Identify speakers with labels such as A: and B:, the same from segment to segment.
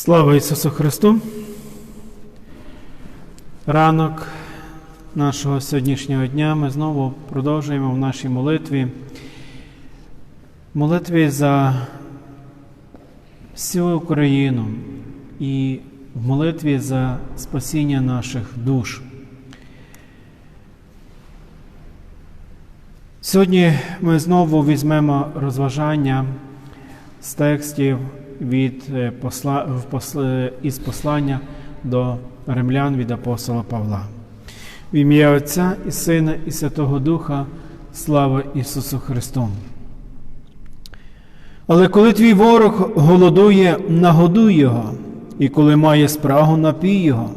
A: Слава Ісусу Христу! Ранок нашого сьогоднішнього дня ми знову продовжуємо в нашій молитві. Молитві за всю Україну і в молитві за спасіння наших душ. Сьогодні ми знову візьмемо розважання з текстів від е, посла, в посл- із послання до римлян від апостола Павла. В ім'я Отця і Сина, і Святого Духа, слава Ісусу Христу. Але коли твій ворог голодує, нагодуй його, і коли має спрагу, напій його.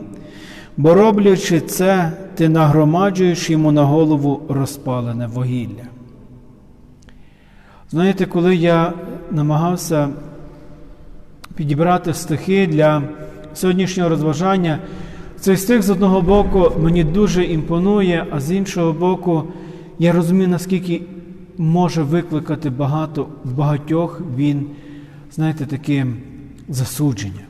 A: Бо роблячи це, ти нагромаджуєш йому на голову розпалене вугілля. Знаєте, коли я намагався підібрати стихи для сьогоднішнього розважання, цей стих з одного боку мені дуже імпонує, а з іншого боку, я розумію, наскільки може викликати багато в багатьох він, знаєте, таке засудження.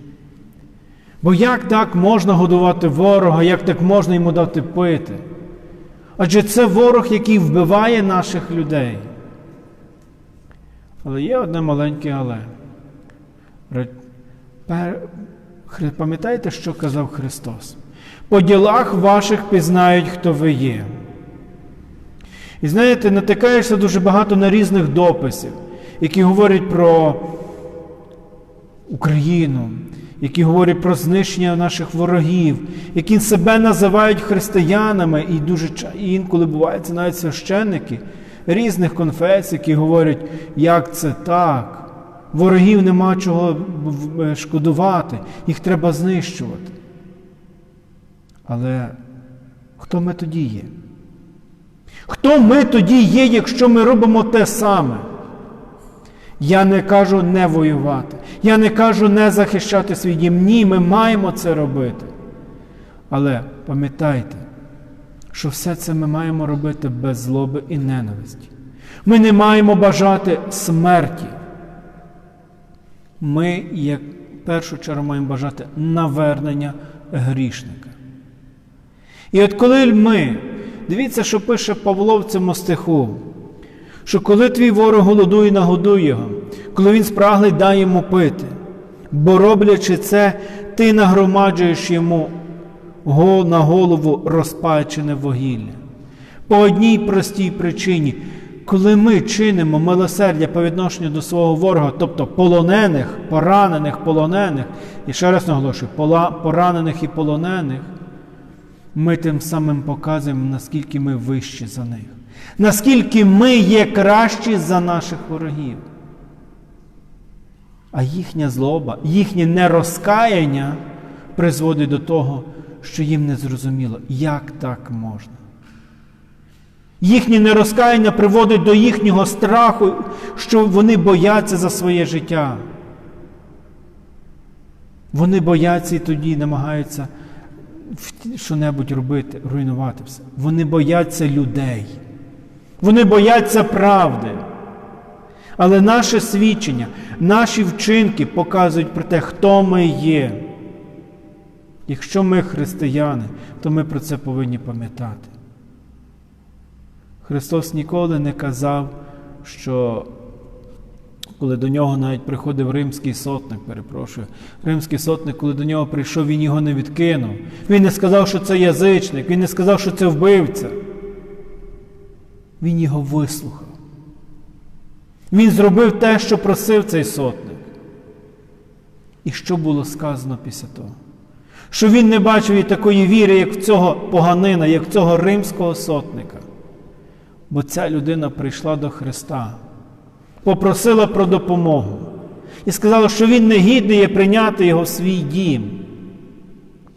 A: Бо як так можна годувати ворога, як так можна йому дати пити? Адже це ворог, який вбиває наших людей. Але є одне маленьке але. Пам'ятаєте, що казав Христос? По ділах ваших пізнають, хто ви є. І знаєте, натикаєшся дуже багато на різних дописів, які говорять про Україну, які говорять про знищення наших ворогів, які себе називають християнами, і дуже і інколи бувають навіть священники різних конфесій, які говорять, як це так. Ворогів нема чого в- шкодувати, їх треба знищувати. Але хто ми тоді є? Хто ми тоді є, якщо ми робимо те саме? Я не кажу не воювати. Я не кажу не захищати свій дім. Ні, ми маємо це робити. Але пам'ятайте, що все це ми маємо робити без злоби і ненависті. Ми не маємо бажати смерті. Ми, як першу чергу, маємо бажати навернення грішника. І от коли ми, дивіться, що пише Павло в цьому стиху, що коли твій ворог голодує, нагодуй його, коли він спраглий, дай йому пити. Бо роблячи це, ти нагромаджуєш йому на голову розпачене вугілля. По одній простій причині, коли ми чинимо милосердя по відношенню до свого ворога, тобто полонених, поранених, полонених, і ще раз наголошую, поранених і полонених, ми тим самим показуємо, наскільки ми вищі за них, наскільки ми є кращі за наших ворогів. А їхня злоба, їхнє нерозкаяння призводить до того, що їм не зрозуміло, як так можна. Їхнє нерозкаяння приводить до їхнього страху, що вони бояться за своє життя. Вони бояться і тоді намагаються що-небудь робити, руйнувати все. Вони бояться людей. Вони бояться правди. Але наше свідчення, наші вчинки показують про те, хто ми є. Якщо ми християни, то ми про це повинні пам'ятати. Христос ніколи не казав, що коли до нього навіть приходив римський сотник, перепрошую, римський сотник, коли до нього прийшов, він його не відкинув. Він не сказав, що це язичник, він не сказав, що це вбивця. Він його вислухав. Він зробив те, що просив цей сотник. І що було сказано після того? Що він не бачив і такої віри, як в цього поганина, як в цього римського сотника. Бо ця людина прийшла до Христа, попросила про допомогу і сказала, що він не гідний є прийняти його в свій дім.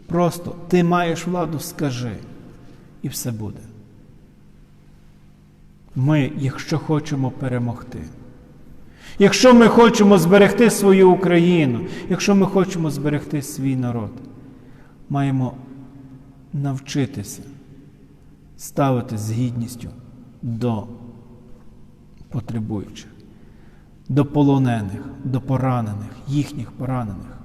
A: Просто ти маєш владу, скажи, і все буде. Ми, якщо хочемо перемогти, якщо ми хочемо зберегти свою Україну, якщо ми хочемо зберегти свій народ, маємо навчитися ставити з гідністю до потребуючих, до полонених, до поранених, їхніх поранених.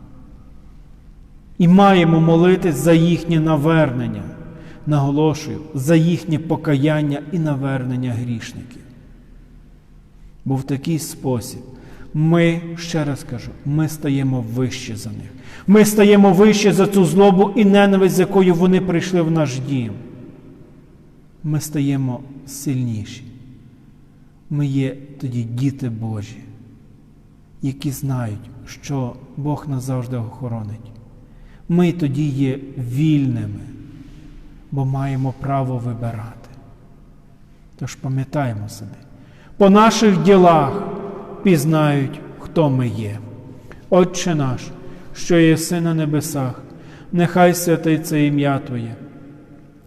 A: І маємо молитись за їхнє навернення, наголошую, за їхнє покаяння і навернення грішників. Бо в такий спосіб ми, ще раз кажу, ми стаємо вище за них. Ми стаємо вище за цю злобу і ненависть, з якою вони прийшли в наш дім. Ми стаємо сильніші. Ми є тоді діти Божі, які знають, що Бог нас завжди охоронить. Ми тоді є вільними, бо маємо право вибирати. Тож пам'ятаємо собі, по наших ділах пізнають, хто ми є. Отче наш, що єси на небесах, нехай святиться ім'я Твоє,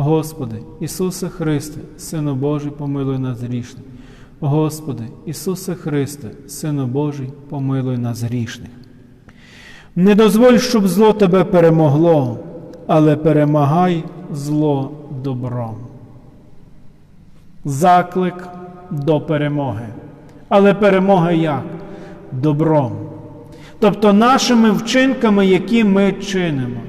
A: Господи, Ісусе Христе, Сину Божий, помилуй нас грішних. Господи, Ісусе Христе, Сину Божий, помилуй нас грішних. Не дозволь, щоб зло тебе перемогло, але перемагай зло добром. Заклик до перемоги. Але перемога як? Добром. Тобто нашими вчинками, які ми чинимо.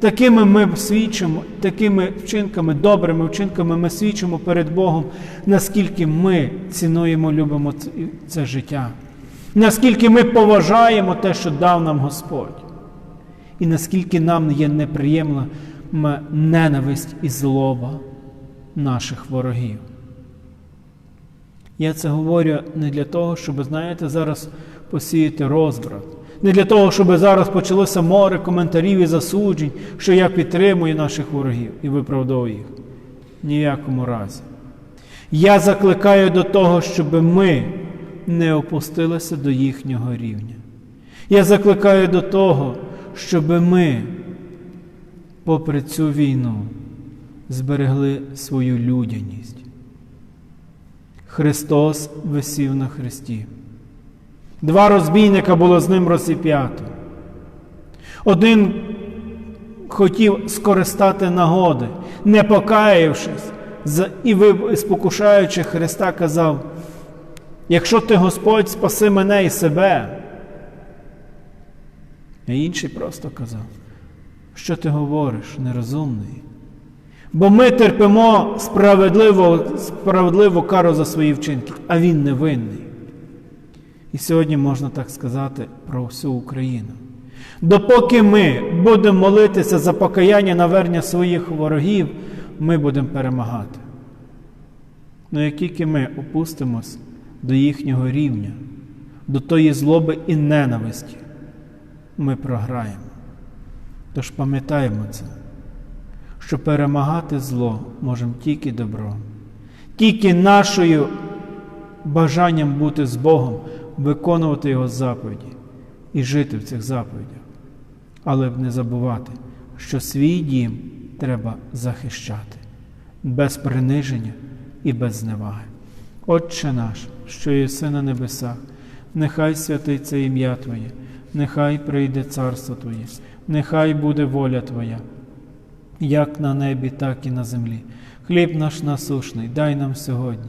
A: Такими ми свідчимо, такими вчинками, добрими вчинками ми свідчимо перед Богом, наскільки ми цінуємо, любимо це життя, наскільки ми поважаємо те, що дав нам Господь, і наскільки нам є неприємна ненависть і злоба наших ворогів. Я це говорю не для того, щоб, знаєте, зараз посіяти розбрат. Не для того, щоб зараз почалося море коментарів і засуджень, що я підтримую наших ворогів і виправдовую їх. Ніякому разі. Я закликаю до того, щоб ми не опустилися до їхнього рівня. Я закликаю до того, щоб ми, попри цю війну, зберегли свою людяність. Христос висів на Христі. Два розбійника було з ним розіп'ято. Один хотів скористати нагоди, не покаявшись, і спокушаючи Христа, казав: якщо ти Господь, спаси мене і себе. А інший просто казав, що ти говориш, нерозумний. Бо ми терпимо справедливо, справедливу кару за свої вчинки, а він невинний. І сьогодні можна так сказати про всю Україну. Допоки ми будемо молитися за покаяння навернення своїх ворогів, ми будемо перемагати. Ну як тільки ми опустимось до їхнього рівня, до тої злоби і ненависті, ми програємо. Тож пам'ятаємо це, що перемагати зло можемо тільки добром, тільки нашою бажанням бути з Богом виконувати Його заповіді і жити в цих заповідях, але б не забувати, що свій дім треба захищати без приниження і без зневаги. Отче наш, що єси на небесах, нехай святиться ім'я Твоє, нехай прийде царство Твоє, нехай буде воля Твоя, як на небі, так і на землі. Хліб наш насушний, дай нам сьогодні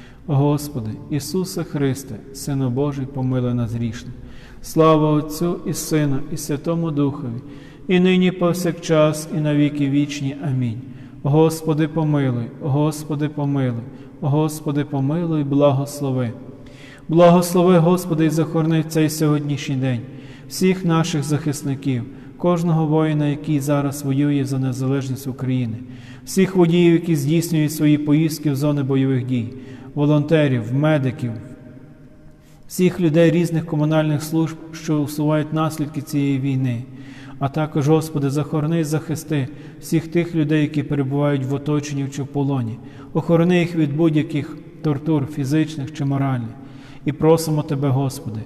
A: Господи, Ісусе Христе, Сину Божий, помилуй нас грішних. Слава Отцю і Сину, і Святому Духові, і нині повсякчас, і на віки вічні. Амінь. Господи, помилуй, Господи, помилуй, Господи, помилуй, благослови. Благослови, Господи, і захорони цей сьогоднішній день, всіх наших захисників, кожного воїна, який зараз воює за незалежність України, всіх водіїв, які здійснюють свої поїздки в зони бойових дій, волонтерів, медиків, всіх людей різних комунальних служб, що усувають наслідки цієї війни. А також, Господи, захорони і захисти всіх тих людей, які перебувають в оточенні чи в полоні, охорони їх від будь-яких тортур, фізичних чи моральних. І просимо Тебе, Господи,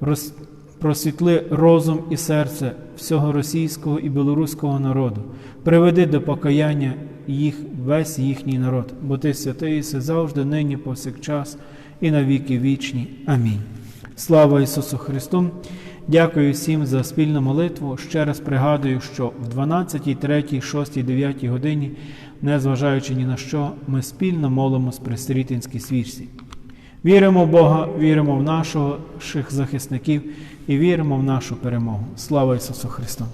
A: роз... просвітли розум і серце всього російського і білоруського народу, приведи до покаяння їх весь їхній народ, бо Ти святий єси завжди, нині, повсякчас і на віки вічні. Амінь. Слава Ісусу Христу! Дякую всім за спільну молитву. Ще раз пригадую, що в 12, 3, 6, 9 годині, незважаючи ні на що, ми спільно молимось при Срітинській свічці. Віримо в Бога, віримо в наших захисників і віримо в нашу перемогу. Слава Ісусу Христу!